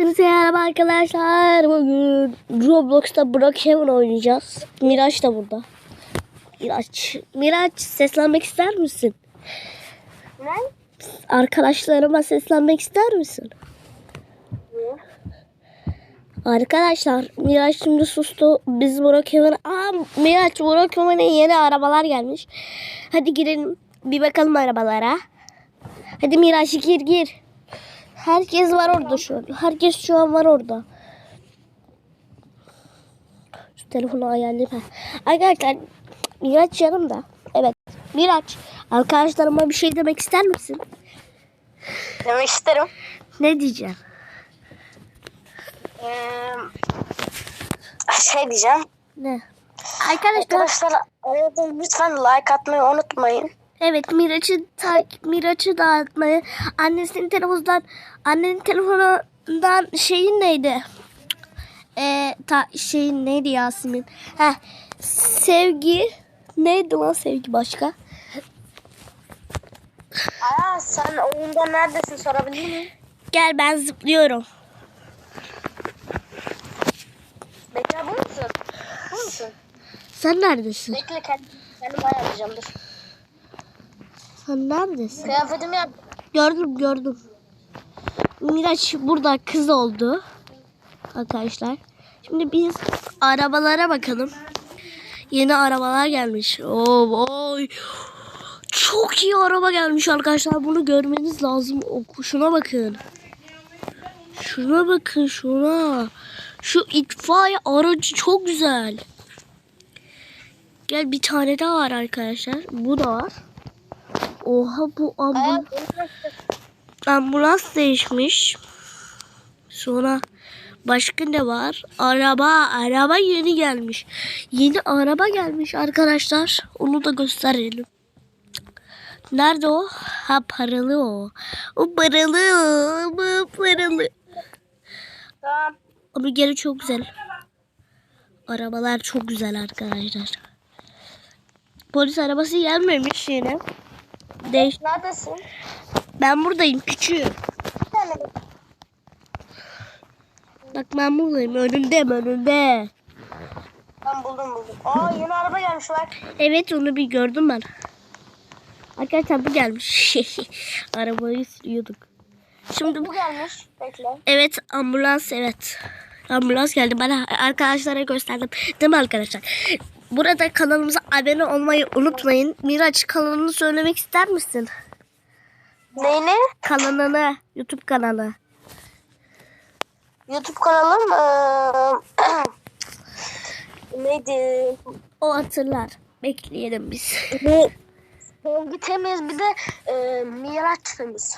Hepinize merhaba arkadaşlar. Bugün Roblox'ta Brookhaven oynayacağız. Miraç da burada. Miraç, Miraç seslenmek ister misin? Ne? Arkadaşlarıma seslenmek ister misin? Arkadaşlar Miraç şimdi sustu. Biz Brookhaven... Aa Miraç Brookhaven'e yeni arabalar gelmiş. Hadi girelim. Bir bakalım arabalara. Hadi Miraç gir gir. Herkes var orada şu an. Herkes şu an var orada. Şu telefonu ayarlayayım. Arkadaşlar Miraç yanımda. Evet. Miraç arkadaşlarıma bir şey demek ister misin? Demek isterim. Ne diyeceğim? Ee, şey diyeceğim. Ne? Arkadaşlar Arkadaşlar lütfen like atmayı unutmayın. Evet Miraç'ı takip Miraç'ı dağıtmayı annesinin telefonundan annenin telefonundan şeyin neydi? Ee, ta, şeyin neydi Yasemin? Heh, sevgi neydi lan sevgi başka? Aa sen oyunda neredesin sorabilir miyim? Gel ben zıplıyorum. Bekle bu musun? Bu musun? Sen neredesin? Bekle kendim, kendim ayarlayacağım dur. Sen neredesin? Kıyafetimi yap. Gördüm gördüm. Miraç burada kız oldu. Arkadaşlar. Şimdi biz arabalara bakalım. Yeni arabalar gelmiş. Oo, oy. Çok iyi araba gelmiş arkadaşlar. Bunu görmeniz lazım. O, şuna bakın. Şuna bakın şuna. Şu itfaiye aracı çok güzel. Gel bir tane daha var arkadaşlar. Bu da var. Oha bu ambulans. Ambulans değişmiş. Sonra başka ne var? Araba, araba yeni gelmiş. Yeni araba gelmiş arkadaşlar. Onu da gösterelim. Nerede o? Ha paralı o. O paralı. Bu paralı. Tamam. Ama geri çok güzel. Arabalar çok güzel arkadaşlar. Polis arabası gelmemiş yine. Değiş. Neredesin? Ben buradayım küçüğüm. Bak ben buradayım. Önünde önünde. Ben buldum buldum. Aa yeni araba gelmiş bak. Evet onu bir gördüm ben. Arkadaşlar bu gelmiş. Arabayı sürüyorduk. Şimdi Bu gelmiş. Bekle. evet ambulans evet. Ambulans geldi. Ben arkadaşlara gösterdim. Değil mi arkadaşlar? Burada kanalımıza abone olmayı unutmayın. Miraç kanalını söylemek ister misin? Neyini? Kanalını, YouTube kanalı. YouTube kanalım neydi? O hatırlar. Bekleyelim biz. Sevgi temiz bir de eee Miraç temiz.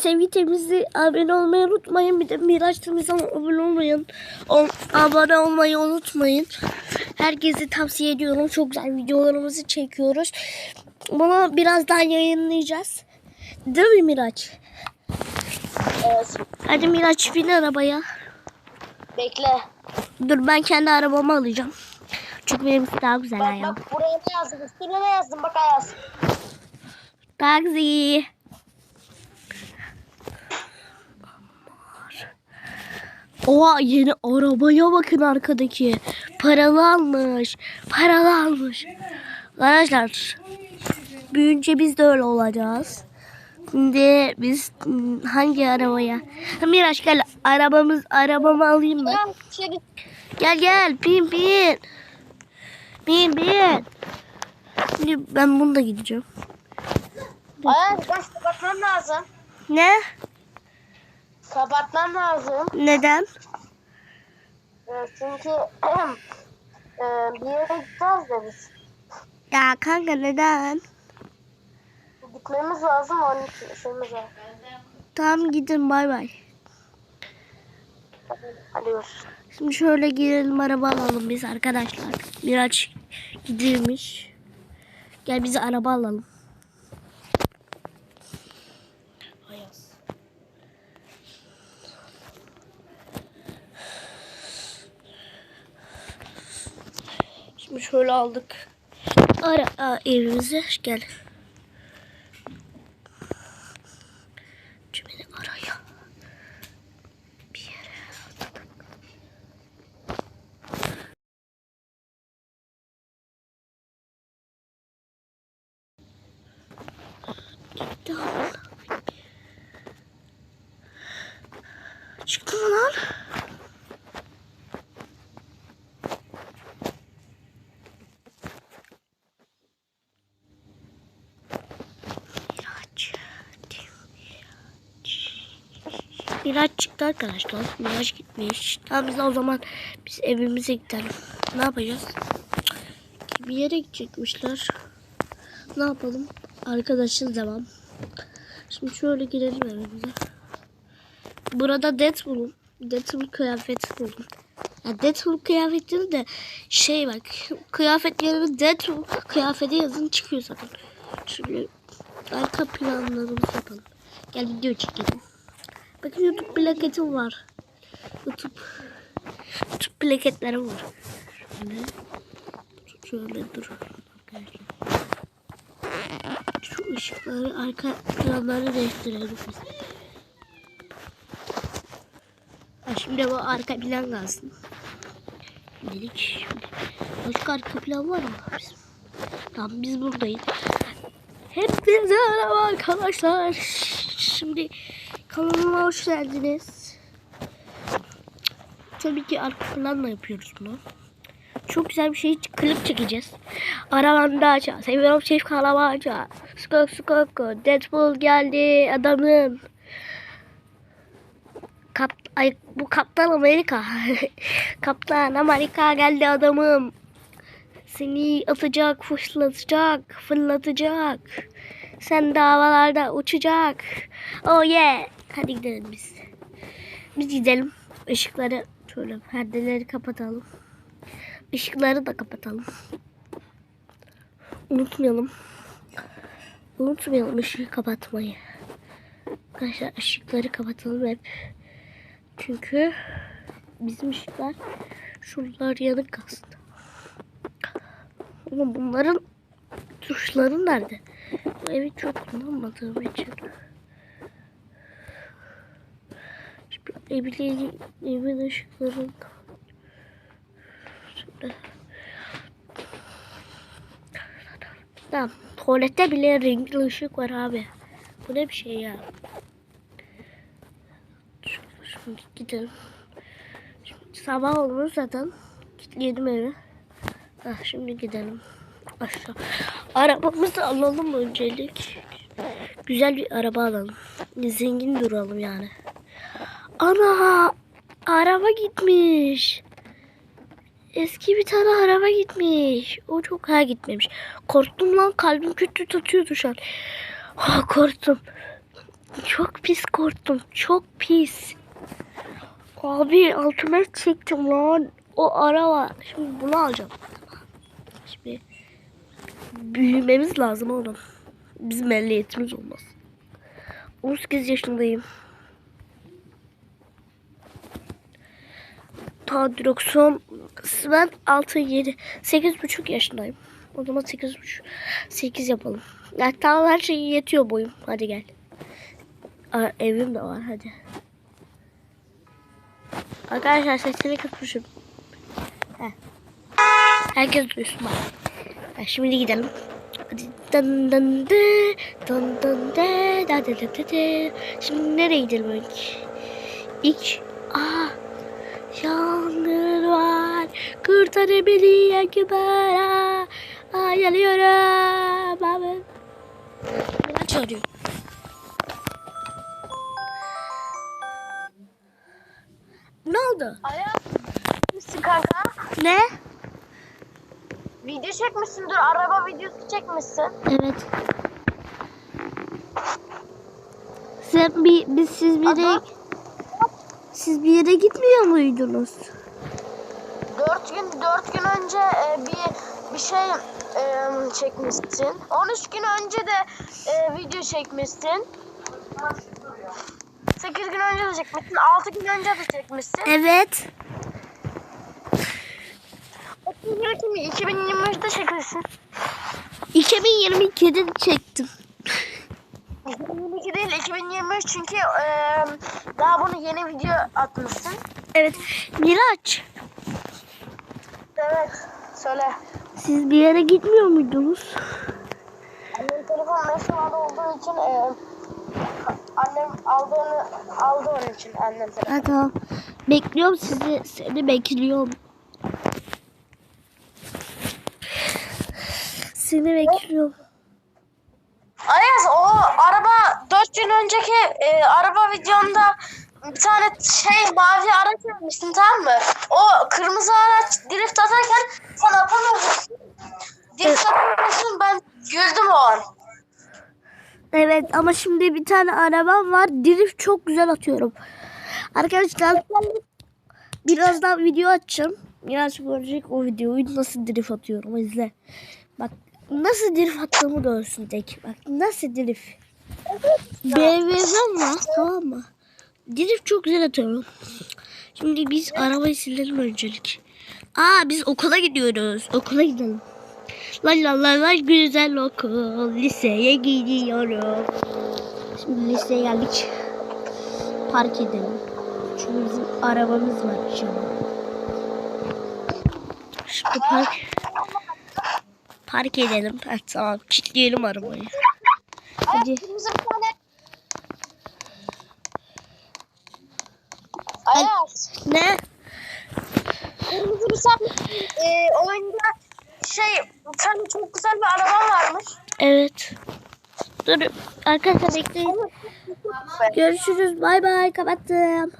Sevgi Temiz'i abone olmayı unutmayın. Bir de Miraç Temiz'e abone olmayın. Ol- abone olmayı unutmayın. Herkese tavsiye ediyorum. Çok güzel videolarımızı çekiyoruz. Bunu birazdan yayınlayacağız. Değil mi Miraç? Evet. Hadi Miraç bin arabaya. Bekle. Dur ben kendi arabamı alacağım. Çünkü benimki daha güzel Bak ayağım. bak buraya ne yazdım? Üstüne ne yazdım? Bak Ayaz. Taksi. Oha yeni arabaya bakın arkadaki. Paralı almış. Paralı almış. Arkadaşlar büyünce biz de öyle olacağız. Şimdi biz hangi arabaya? Miraç gel arabamız arabamı alayım git. Gel gel bin bin. Bin bin. Şimdi ben bunu da gideceğim. Ayaz bak kapatmam lazım. Ne? Kapatmam lazım. Neden? Ee, çünkü eee, bir yere gideceğiz de biz. Ya kanka neden? Gitmemiz lazım onun için işimiz var. Tamam gidin bay bay. Hadi görüşürüz. Şimdi şöyle girelim araba alalım biz arkadaşlar. Miraç gidiyormuş. Gel bize araba alalım. mı şöyle aldık. Ara a, evimize gel. Şimdi araya bir yere attık. Gitti Çıktı mı lan? Miraç çıktı arkadaşlar. Miraç gitmiş. Tamam biz o zaman biz evimize gidelim. Ne yapacağız? Bir yere gidecekmişler. Ne yapalım? Arkadaşız devam. Şimdi şöyle girelim evimize. Burada Deadpool'un Deadpool kıyafeti buldum. Ya Deadpool kıyafetleri de şey bak kıyafet yerine Deadpool kıyafeti yazın çıkıyor zaten. Şimdi arka planlarımızı yapalım. Gel video çekelim. Bakın YouTube plaketim var. YouTube YouTube plaketlerim var. Şöyle şöyle dur. Şu ışıkları arka planları değiştirelim şimdi bu arka plan kalsın. Dedik. Başka arka plan var mı bizim? Tamam biz buradayız. Hepinize merhaba arkadaşlar. Şimdi kanalıma hoş geldiniz. Tabii ki arka planla yapıyoruz bunu. Çok güzel bir şey klip çekeceğiz. Arabanda aça. Seviyorum çift kalamaca. Skok skok. Deadpool geldi adamım. Kap Ay, bu Kaptan Amerika. Kaptan Amerika geldi adamım. Seni atacak, fırlatacak, fırlatacak. Sen de havalarda uçacak. Oh yeah. Hadi gidelim biz. Biz gidelim. Işıkları şöyle perdeleri kapatalım. Işıkları da kapatalım. Unutmayalım. Unutmayalım ışığı kapatmayı. Arkadaşlar ışıkları kapatalım hep. Çünkü bizim ışıklar şuralar yanık kalsın. Ama bunların tuşları nerede? Bu evi çok kullanmadığım için. Şimdi evin, ışıklarını. Tamam. Tuvalette bile renkli ışık var abi. Bu ne bir şey ya. Şimdi gidelim. Şimdi sabah olmuş zaten. Kilitledim evi. Ah, şimdi gidelim. Aşağı. Arabamızı alalım öncelik. Güzel bir araba alalım. Zengin duralım yani. Ana! Araba gitmiş. Eski bir tane araba gitmiş. O çok ha gitmemiş. Korktum lan kalbim kötü tutuyordu şu an. Ah, korktum. Çok pis korktum. Çok pis. Abi altıma çektim lan. O araba. Şimdi bunu alacağım. Şimdi büyümemiz lazım oğlum. Bizim ehliyetimiz olmaz. 18 yaşındayım. Direksiyon ben 6 7 8 buçuk yaşındayım. O zaman 8 buçuk 8 yapalım. Hatta her şey yetiyor boyum. Hadi gel. Aa, evim de var hadi. Arkadaşlar sesini kısmışım. Heh. Herkes duysun bak. Ha, şimdi gidelim. Şimdi nereye gidelim ilk? İlk, aa, yangın var. Kurtarın beni yakıbara. Aa, yanıyorum. Abi. Ne çağırıyor? Ne oldu? Aya mısın kanka? Ne? Video çekmişsin dur araba videosu çekmişsin. Evet. Sen bir biz siz bir yere siz bir yere gitmiyor muydunuz? Dört gün dört gün önce e, bir bir şey e, çekmişsin. 13 gün önce de e, video çekmişsin. 8 gün önce de çekmişsin. 6 gün önce de çekmişsin. Evet. 2023'te çekmişsin. 2022'de çektim. 2022 değil 2023 çünkü e, daha bunu yeni video atmışsın. Evet. Miraç, Evet. Söyle. siz bir yere gitmiyor muydunuz? Annem telefon meşgul olduğu için e, Annem aldı onu aldı onun için annem. Ha, tamam. Bekliyorum sizi. Seni bekliyorum. Seni bekliyorum. Ayaz o araba 4 gün önceki e, araba videomda bir tane şey mavi araç yapmıştın tamam mı? O kırmızı araç drift atarken sen atamıyorsun. Drift atamıyorsun ben güldüm o an. Evet ama şimdi bir tane arabam var. Drift çok güzel atıyorum. Arkadaşlar birazdan video açacağım. Biraz görecek o videoyu nasıl drift atıyorum izle. Bak nasıl drift attığımı görsün tek. Bak nasıl drift. BMW'm var tamam mı? Drift çok güzel atıyorum. Şimdi biz arabayı silelim öncelik. Aa biz okula gidiyoruz. Okula gidelim. La la la la güzel okul. Liseye gidiyorum. Şimdi liseye geldik. Park edelim. Çünkü bizim arabamız var şimdi. Şimdi park park edelim. Ha, tamam kilitleyelim arabayı. Hadi. Ayaz Ne? kırmızı bir tane e, oyunda şey bir tane çok güzel bir araba varmış. Evet. Dur arkadaşlar bekleyin. Görüşürüz. Bay bay. Kapattım.